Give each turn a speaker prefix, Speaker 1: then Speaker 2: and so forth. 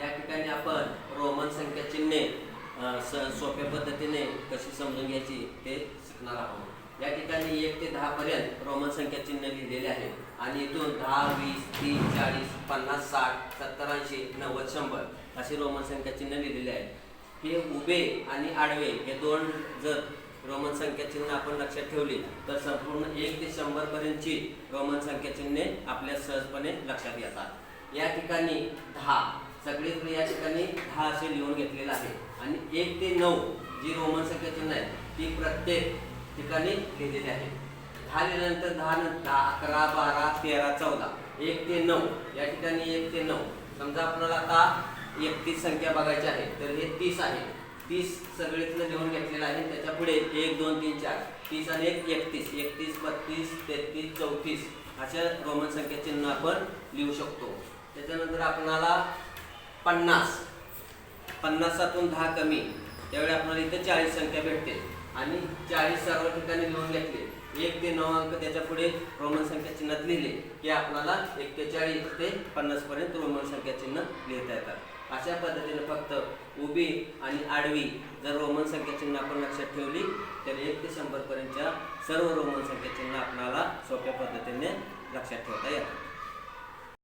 Speaker 1: या ठिकाणी आपण रोमन संख्या चिन्हे स- सोप्या पद्धतीने कशी समजून घ्यायची ते शिकणार आहोत. या ठिकाणी एक ते दहा पर्यंत रोमन संख्या चिन्ह लिहिलेले आहे. आणि इथून दहा वीस तीस चाळीस पन्नास साठ सत्तर ऐंशी नव्वद शंभर असे रोमन संख्या चिन्ह लिहिलेले आहेत. हे उभे आणि आडवे हे दोन जर रोमन संख्या चिन्ह आपण लक्षात ठेवली तर संपूर्ण एक ते शंभर पर्यंतची रोमन संख्या चिन्हे आपल्या सहजपणे लक्षात येतात. या ठिकाणी दहा सगळीकडे या ठिकाणी दहा असे लिहून घेतलेलं आहे आणि एक ते नऊ जी रोमन संख्या चिन्ह आहे ती प्रत्येक ठिकाणी लिहिलेली आहे दहा लिहिल्यानंतर दहा नंतर दहा अकरा बारा तेरा चौदा. एक ते नऊ. या ठिकाणी एक ते नऊ. समजा आपल्याला आता एकतीस संख्या बघायची आहे तर हे तीस आहे. तीस सगळीतलं लिहून घेतलेलं आहे. त्याच्या पुढे एक दोन तीन चार. तीस आणि एक एकतीस. एकतीस बत्तीस तेहतीस चौतीस अशा रोमन संख्या चिन्ह आपण लिहू शकतो. त्याच्यानंतर आपणाला पन्नास. पन्नासातून दहा कमी. त्यावेळी आपल्याला इथे चाळीस संख्या भेटते. आणि चाळीस सर्व ठिकाणी लिहून घेतले. एक ते नऊ अंक त्याच्या पुढे रोमन संख्या चिन्हात लिहिले. की आपल्याला एक्केचाळीस ते पन्नासपर्यंत रोमन संख्या चिन्ह लिहिता येतात. अशा पद्धतीने फक्त उभी आणि आडवी जर रोमन संख्या चिन्ह आपण लक्षात ठेवली तर एक ते शंभरपर्यंतच्या सर्व रोमन संख्या चिन्ह आपल्याला सोप्या पद्धतीने लक्षात ठेवता येतात.